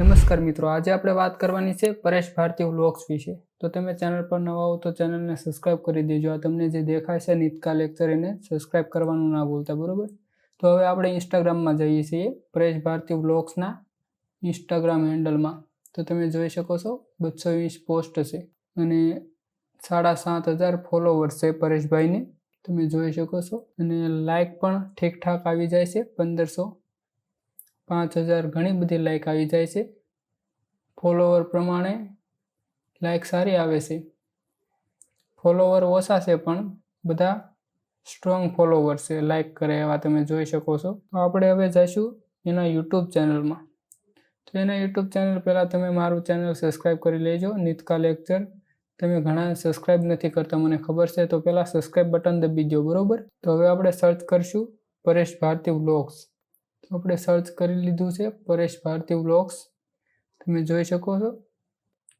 નમસ્કાર મિત્રો, આજે આપણે વાત કરવાની છે પરેશ ભારતી વ્લોગ્સ વિશે. તો તમે ચેનલ પર નવા હો તો ચેનલને સબસ્ક્રાઇબ કરી દેજો. આ તમને જે દેખાય છે નિતકા લેક્ચર એને સબસ્ક્રાઇબ કરવાનું ના ભૂલતા, બરાબર? તો હવે આપણે ઇન્સ્ટાગ્રામમાં જઈએ છીએ પરેશ ભારતી વ્લોગ્સના ઇન્સ્ટાગ્રામ હેન્ડલમાં તો તમે જોઈ શકો છો, બસો વીસ પોસ્ટ છે અને સાડા સાત હજાર ફોલોવર્સ છે પરેશભાઈને. તમે જોઈ શકો છો અને લાઇક પણ ઠીકઠાક આવી જાય છે પંદરસો પાંચ હજાર ઘણી બધી લાઇક આવી જાય છે. ફોલોવર પ્રમાણે લાઇક સારી આવે છે. ફોલોવર ઓછા છે પણ બધા સ્ટ્રોંગ ફોલોવર છે. લાઇક કરે એવા તમે જોઈ શકો છો. તો આપણે હવે જઈશું એના યુટ્યુબ ચેનલમાં તો એના યુટ્યુબ ચેનલ પહેલાં તમે મારું ચેનલ સબસ્ક્રાઈબ કરી લેજો. નિતકા લેક્ચર તમે ઘણા સબસ્ક્રાઈબ નથી કરતા, મને ખબર છે. તો પહેલાં સબસ્ક્રાઈબ બટન દબી દો બરાબર? તો હવે આપણે સર્ચ કરશું પરેશ ભારતી વ્લોગ્સ આપણે સર્ચ કરી લીધું છે, પરેશ ભારતી વ્લોગ્સ તમે જોઈ શકો છો.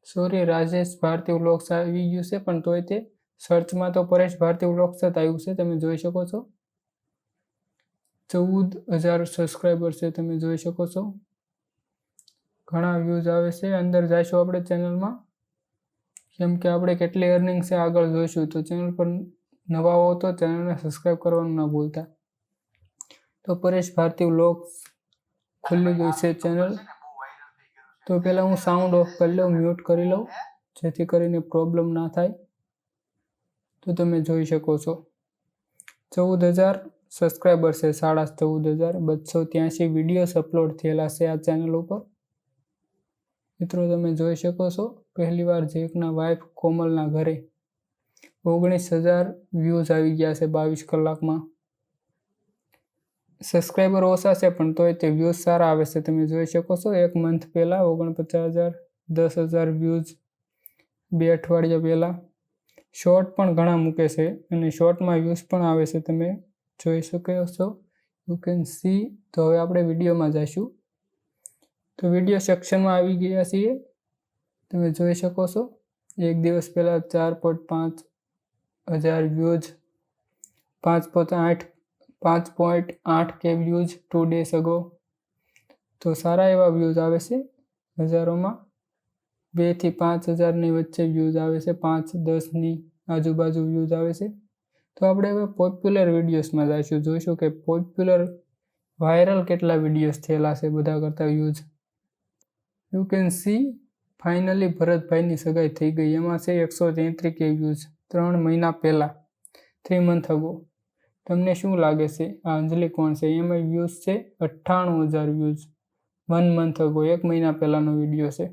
સોરી રાજેશ ભારતી વ્લોગ્સ આવી ગયું છે, પણ તોય તે સર્ચમાં તો પરેશ ભારતી વ્લોગ્સ જ આવ્યું છે, તમે જોઈ શકો છો. ચૌદ હજાર સબસ્ક્રાઈબર છે, તમે જોઈ શકો છો. ઘણા વ્યૂઝ આવે છે, અંદર જઈશું આપણે ચેનલમાં કેમ કે આપણે કેટલી અર્નિંગ છે આગળ જોઈશું, તો ચેનલ પર નવા હો તો ચેનલને સબસ્ક્રાઈબ કરવાનું ન ભૂલતા. તો પરેશ ભારતી વ્લોગ્સ ખુલ્લી ગઈ છે ચેનલ તો પહેલાં હું સાઉન્ડ ઓફ કરી લઉં મ્યુટ કરી લઉં, જેથી કરીને પ્રોબ્લેમ ના થાય. તો તમે જોઈ શકો છો. ચૌદ હજાર સબસ્ક્રાઈબર છે, સાડા ચૌદ હજાર બસો ત્યાંસી વિડીયોઝ અપલોડ થયેલા છે આ ચેનલ ઉપર. મિત્રો, તમે જોઈ શકો છો પહેલીવાર જેકના વાઇફ કોમલના ઘરે ઓગણીસ હજાર વ્યૂઝ આવી ગયા છે બાવીસ કલાકમાં. સબસ્ક્રાઈબર ઓછા છે, પણ તોય તે વ્યૂઝ સારા આવે છે. તમે જોઈ શકો છો, એક મંથ પહેલાં ઓગણપચાસ હજાર, દસ હજાર વ્યૂઝ બે અઠવાડિયા પહેલાં. શોર્ટ પણ ઘણા મૂકે છે અને શોર્ટમાં વ્યૂઝ પણ આવે છે. તમે જોઈ શકો છો યુ કેન સી તો હવે આપણે વિડીયોમાં જઈશું. તો વીડિયો સેક્શનમાં આવી ગયા છીએ. તમે જોઈ શકો છો, એક દિવસ પહેલાં ચાર પોઈન્ટ પાંચ હજાર વ્યૂઝ પાંચ પોઈન્ટ આઠ પાંચ પોઈન્ટ આઠ કે વ્યૂઝ ટુ ડેઝ અગો તો સારા એવા વ્યૂઝ આવે છે હજારોમાં. બેથી પાંચ હજારની વચ્ચે વ્યૂઝ આવે છે, પાંચ, દસની આજુબાજુ વ્યૂઝ આવે છે. તો આપણે હવે પોપ્યુલર વિડીયોઝમાં જઈશું. જોઈશું કે પોપ્યુલર વાયરલ કેટલા વિડીયોઝ થયેલા છે બધા કરતાં views you can see finally ભરતભાઈની સગાઈ થઈ ગઈ. એમાં છે એકસો તેત્રીસ કે વ્યૂઝ ત્રણ મહિના પહેલાં થ્રી મંથ અગો તમને શું લાગે છે? આ અંજલિ કોણ છે? એમાં વ્યૂઝ છે અઠ્ઠાણું હજાર વ્યૂઝ. વન મંથ અગો એક મહિના પહેલાંનો વીડિયો છે.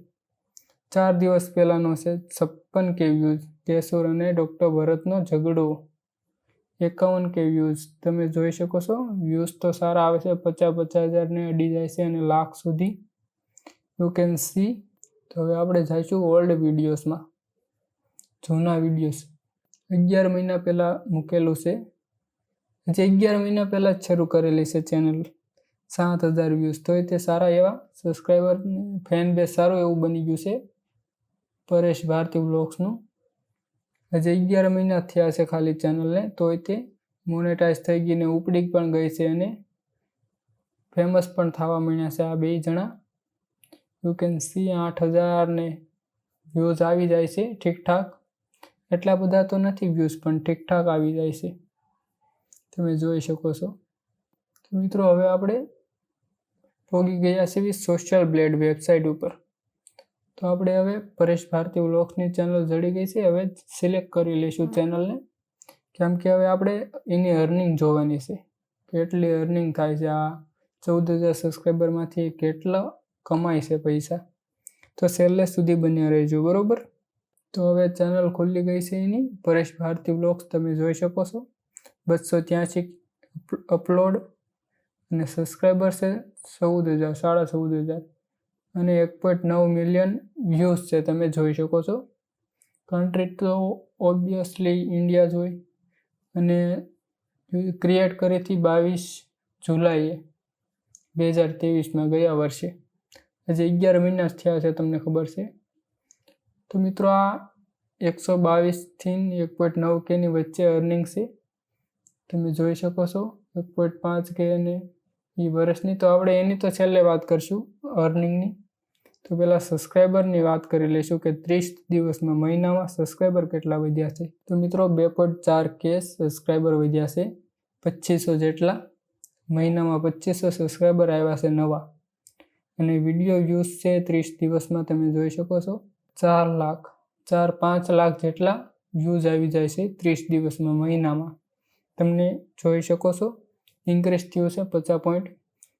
ચાર દિવસ પહેલાંનો છે છપ્પન કે વ્યૂઝ. કેશોર અને ડૉક્ટર ભરતનો ઝઘડો. એકાવન કે વ્યૂઝ. તમે જોઈ શકો છો, વ્યૂઝ તો સારા આવે છે પચાસ પચાસ હજારને અડી જાય છે અને લાખ સુધી. યુ કેન સી તો હવે આપણે જઈશું ઓલ્ડ વિડીયોઝમાં જૂના વિડીયોઝ અગિયાર મહિના પહેલાં મૂકેલું છે. હજી અગિયાર મહિના પહેલાં જ શરૂ કરેલી છે ચેનલ સાત હજાર વ્યૂઝ તોય તે સારા એવા સબસ્ક્રાઈબર ફેન બેઝ સારું એવું બની ગયું છે. પરેશ ભારતી વ્લોગ્સનું હજી અગિયાર મહિના થયા છે ખાલી ચેનલને તોય તે મોનેટાઈઝ થઈ ગઈ ને ઉપડી પણ ગઈ છે અને ફેમસ પણ થવા માંડ્યા છે આ બે જણા. યુ કેન સી આઠ હજારને વ્યૂઝ આવી જાય છે ઠીકઠાક. એટલા બધા તો નથી વ્યૂઝ પણ ઠીકઠાક આવી જાય છે. તમે જોઈ શકો છો. તો મિત્રો, હવે આપણે પોગી ગયા છીએ સોશિયલ બ્લેડ વેબસાઇટ ઉપર. તો આપણે હવે પરેશ ભારતી વ્લોગ્સની ચેનલ જડી ગઈ છે. હવે સિલેક્ટ કરી લઈશું ચેનલને કેમ કે હવે આપણે એની અર્નિંગ જોવાની છે. કેટલી અર્નિંગ થાય છે આ? ચૌદ હજાર સબસ્ક્રાઈબરમાંથી કેટલા કમાય છે પૈસા? તો છેલ્લે સુધી બન્યા રહેજો, બરાબર? તો હવે ચેનલ ખુલ્લી ગઈ છે એની. પરેશ ભારતી વ્લોગ્સ તમે જોઈ શકો છો. બસો ત્યાંસી અપલોડ અને સબસ્ક્રાઈબર છે ચૌદ હજાર, સાડા ચૌદ હજાર. અને એક પોઈન્ટ નવ મિલિયન વ્યૂઝ છે, તમે જોઈ શકો છો. કન્ટ્રી તો ઓબ્વિયસલી ઇન્ડિયા જ હોય. અને ક્રિએટ કરીથી બાવીસ જુલાઈએ, બે હજાર ત્રેવીસમાં ગયા વર્ષે. હજી અગિયાર મહિના થયા છે, તમને ખબર છે. તો મિત્રો આ એકસો બાવીસથી એક પોઈન્ટ નવ કેની વચ્ચે અર્નિંગ છે. તમે જોઈ શકો છો, એક પોઈન્ટ પાંચ કે અને એ વર્ષની તો આપણે એની તો છેલ્લે વાત કરશું અર્નિંગની તો પહેલાં સબસ્ક્રાઈબરની વાત કરી લઈશું કે ત્રીસ દિવસમાં મહિનામાં સબસ્ક્રાઈબર કેટલા વધ્યા છે. તો મિત્રો બે પોઈન્ટ ચાર કે સબસ્ક્રાઈબર વધ્યા છે પચીસો જેટલા. મહિનામાં પચીસો સબસ્ક્રાઈબર આવ્યા છે નવા. અને વીડિયો વ્યૂઝ છે ત્રીસ દિવસમાં તમે જોઈ શકો છો, ચાર લાખ, ચાર પાંચ લાખ જેટલા વ્યૂઝ આવી જાય છે ત્રીસ દિવસમાં મહિનામાં. તમને જોઈ શકો છો. ઇન્ક્રીઝ થયું છે પચાસ પોઈન્ટ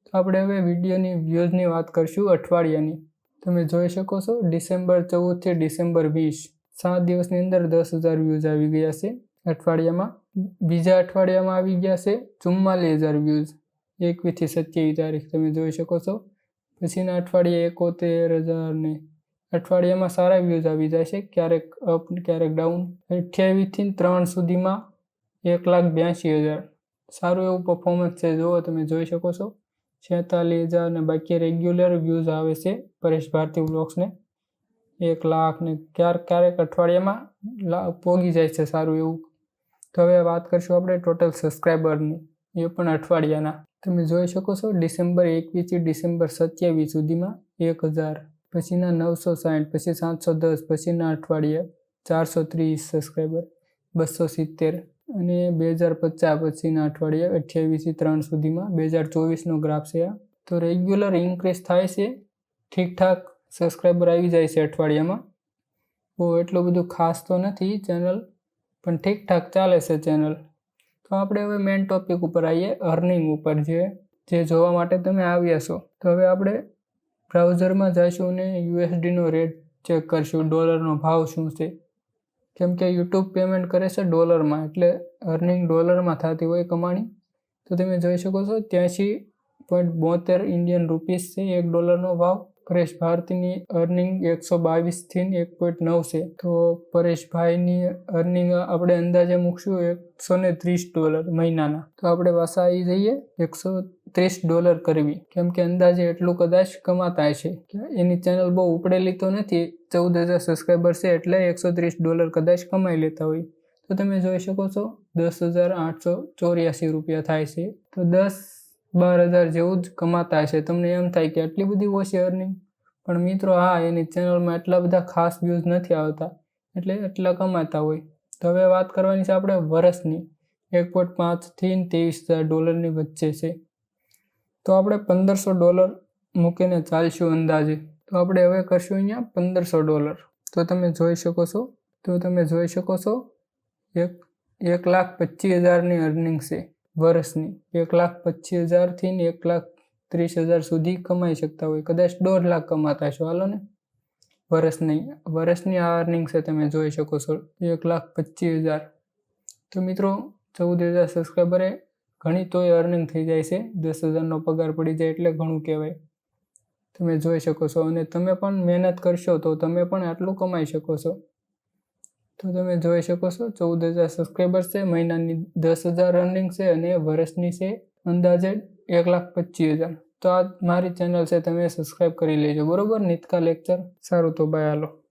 તો આપણે હવે વિડીયોની વ્યૂઝની વાત કરીશું અઠવાડિયાની. તમે જોઈ શકો છો ડિસેમ્બર ચૌદથી ડિસેમ્બર વીસ. સાત દિવસની અંદર દસ હજાર વ્યૂઝ આવી ગયા છે. અઠવાડિયામાં બીજા અઠવાડિયામાં આવી ગયા છે ચુમ્માલીસ હજાર વ્યૂઝ એકવીસથી સત્યાવીસ તારીખ તમે જોઈ શકો છો. પછીના અઠવાડિયે એકોતેર હજાર ને અઠવાડિયામાં સારા વ્યૂઝ આવી જાય છે. ક્યારેક અપ ક્યારેક ડાઉન અઠ્યાવીસથી ત્રણ સુધીમાં એક લાખ બ્યાસી હજાર. સારું એવું પરફોર્મન્સ છે. જુઓ તમે જોઈ શકો છો. છેતાલીસ હજાર ને બાકી રેગ્યુલર વ્યૂઝ આવે છે પરેશ ભારતી બ્લોગ્સને એક લાખ ને ક્યારેક ક્યારેક અઠવાડિયામાં પોગી જાય છે સારું એવું. તો હવે વાત કરીશું આપણે ટોટલ સબસ્ક્રાઈબરની એ પણ અઠવાડિયાના. તમે જોઈ શકો છો ડિસેમ્બર એકવીસથી ડિસેમ્બર સત્યાવીસ સુધીમાં એક હજાર. પછીના નવસો સાઠ, પછી સાતસો દસ, પછીના અઠવાડિયા ચારસો ત્રીસ સબસ્ક્રાઈબર બસો સિત્તેર. અને બે હજાર પચાસ પછીના અઠવાડિયે અઠ્યાવીસથી ત્રણ સુધીમાં બે હજાર ચોવીસનો ગ્રાફ છે આ. તો રેગ્યુલર ઇન્ક્રીઝ થાય છે. ઠીકઠાક સબસ્ક્રાઈબર આવી જાય છે અઠવાડિયામાં. બહુ એટલું બધું ખાસ તો નથી ચેનલ પણ ઠીકઠાક ચાલે છે ચેનલ તો આપણે હવે મેઇન ટોપિક ઉપર આવીએ અર્નિંગ ઉપર જે જે જોવા માટે તમે આવ્યા છો. તો હવે આપણે બ્રાઉઝરમાં જઈશું અને યુએસડીનો રેટ ચેક કરશું. ડોલરનો ભાવ શું છે? કેમ કે યુટ્યુબ પેમેન્ટ કરે છે ડોલરમાં, એટલે અર્નિંગ ડોલરમાં થતી હોય કમાણી. તો તમે જોઈ શકો છો ત્યાંસી પોઈન્ટ બોતેર ઇન્ડિયન રૂપીસ છે, એક ડોલરનો ભાવ. પરેશ ભારતીની અર્નિંગ એકસો બાવીસથી એક પોઈન્ટ નવ છે. તો પરેશભાઈની અર્નિંગ આપણે અંદાજે મૂકશું એકસો ને ત્રીસ ડોલર મહિનાના. તો આપણે પાછા આવી જઈએ, એકસો ત્રીસ ડોલર કરવી. કેમ કે અંદાજે એટલું કદાચ કમાતા છે એની ચેનલ બહુ ઉપડેલી તો નથી, ચૌદ હજાર સબસ્ક્રાઈબર છે એટલે એકસો ત્રીસ ડોલર કદાચ કમાઈ લેતા હોય. તો તમે જોઈ શકો છો, દસ હજાર આઠસો ચોર્યાસી રૂપિયા થાય છે. તો દસ બાર હજાર જેવું જ કમાતા હશે. તમને એમ થાય કે આટલી બધી ઓછી અર્નિંગ પણ મિત્રો, હા, એની ચેનલમાં એટલા બધા ખાસ વ્યૂઝ નથી આવતા. એટલે એટલા કમાતા હોય. તો હવે વાત કરવાની છે આપણે વર્ષની એક પોઈન્ટ પાંચથી ત્રેવીસ હજાર ડોલરની વચ્ચે છે. તો આપણે પંદરસો ડોલર મૂકીને ચાલશું અંદાજે. તો આપણે હવે કરશું અહીંયા પંદરસો ડોલર. તો તમે જોઈ શકો છો, તો તમે જોઈ શકો છો, એક એક લાખ પચીસ હજારની અર્નિંગ છે વર્ષની. એક લાખ પચીસ હજારથી ને એક લાખ ત્રીસ હજાર સુધી કમાઈ શકતા હોય. કદાચ દોઢ લાખ કમાતા છો હાલો ને. વર્ષની વર્ષની આ અર્નિંગ છે તમે જોઈ શકો છો, એક લાખ પચીસ હજાર. તો મિત્રો, ચૌદ હજાર સબસ્ક્રાઈબરે ઘણી તોય અર્નિંગ થઈ જાય છે. દસ હજારનો પગાર પડી જાય એટલે ઘણું કહેવાય. તમે જોઈ શકો છો અને તમે પણ મહેનત કરશો તો તમે પણ આટલું કમાઈ શકો છો. તો તમે જોઈ શકો છો ચૌદ હજાર સબસ્ક્રાઈબર છે, મહિનાની દસ હજાર અર્નિંગ છે અને વર્ષની છે અંદાજે એક લાખ પચીસ હજાર. તો આ મારી ચેનલ છે, તમે સબસ્ક્રાઈબ કરી લેજો. બરોબર? નિતકા લેક્ચર સારું તો બાય હાલો.